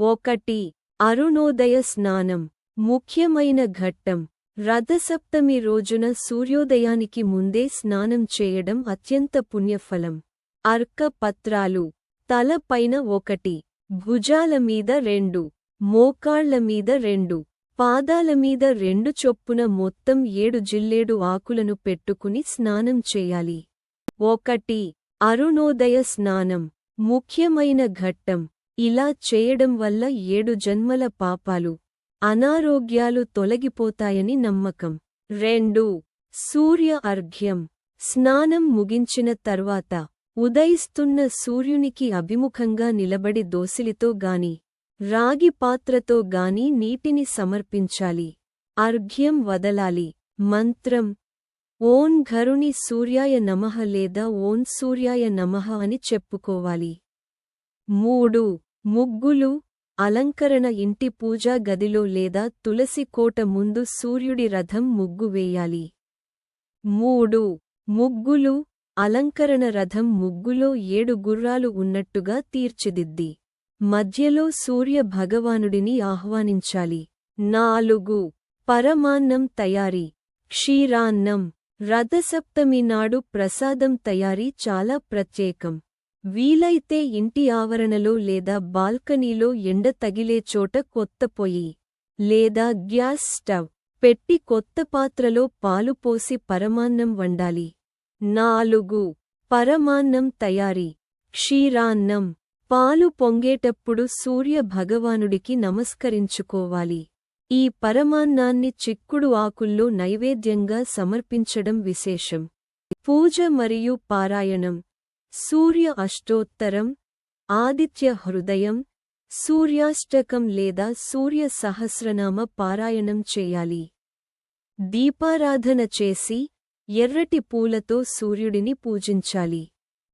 ఒకటి. అరుణోదయ స్నానం. ముఖ్యమైన ఘట్టం. రథసప్తమి రోజున సూర్యోదయానికి ముందే స్నానం చేయడం అత్యంత పుణ్యఫలం. అర్క పత్రాలు. ఒకటి. భుజాల మీద రెండు. మోకాళ్ళ మీద రెండు. పాదాల మీద రెండు చొప్పున మొత్తం ఏడు జిల్లేడు ఆకులను పెట్టుకుని స్నానం చేయాలి. ఒకటి. అరుణోదయ స్నానం. ముఖ్యమైన ఘట్టం. ఇలా చేయడం వల్ల ఏడు జన్మల పాపాలు అనారోగ్యాలు తొలగిపోతాయని నమ్మకం. రెండు సూర్య అర్ఘ్యం. స్నానం ముగించిన తర్వాత ఉదయిస్తున్న సూర్యునికి అభిముఖంగా నిలబడి దోసిలితో గాని రాగి పాత్రతో గాని నీటిని సమర్పించాలి. అర్ఘ్యం వదలాలి. మంత్రం ఓం ఘరుని సూర్యాయ నమః లేదా ఓం సూర్యాయ నమః అని చెప్పుకోవాలి. మూడు ముగ్గులు అలంకరణ ఇంటి పూజా గదిలో లేదా తులసి కోట ముందు సూర్యుడి రథం ముగ్గు వేయాలి. మూడు ముగ్గులు అలంకరణ రథం ముగ్గులో ఏడు గుర్రాలు ఉన్నట్టుగా తీర్చిదిద్ది. మధ్యలో సూర్య భగవానుడిని ఆహ్వానించాలి. నాలుగు పరమాన్నం తయారీ. క్షీరాన్నం రథసప్తమి నాడు ప్రసాదం తయారీ చాలా ప్రత్యేకం. వీలైతే ఇంటి ఆవరణలో లేదా బాల్కనీలో ఎండ తగిలే చోట కొత్త పొయ్యి లేదా గ్యాస్ స్టవ్ పెట్టి కొత్త పాత్రలో పాలు పోసి పరమాన్నం వండాలి. నాలుగు. పరమాన్నం తయారీ. క్షీరాన్నం. పాలు పొంగేటప్పుడు సూర్య భగవానుడికి నమస్కరించుకోవాలి. ఈ పరమాన్నాన్ని చిక్కుడు ఆకుల్లో నైవేద్యంగా సమర్పించడం విశేషం. పూజ మరియు పారాయణం. సూర్య అష్టోత్తరం ఆదిత్య హృదయం సూర్యాష్టకం లేదా సూర్య సహస్రనామ పారాయణం చేయాలి. దీపారాధన చేసి ఎర్రటి పూలతో సూర్యుడిని పూజించాలి.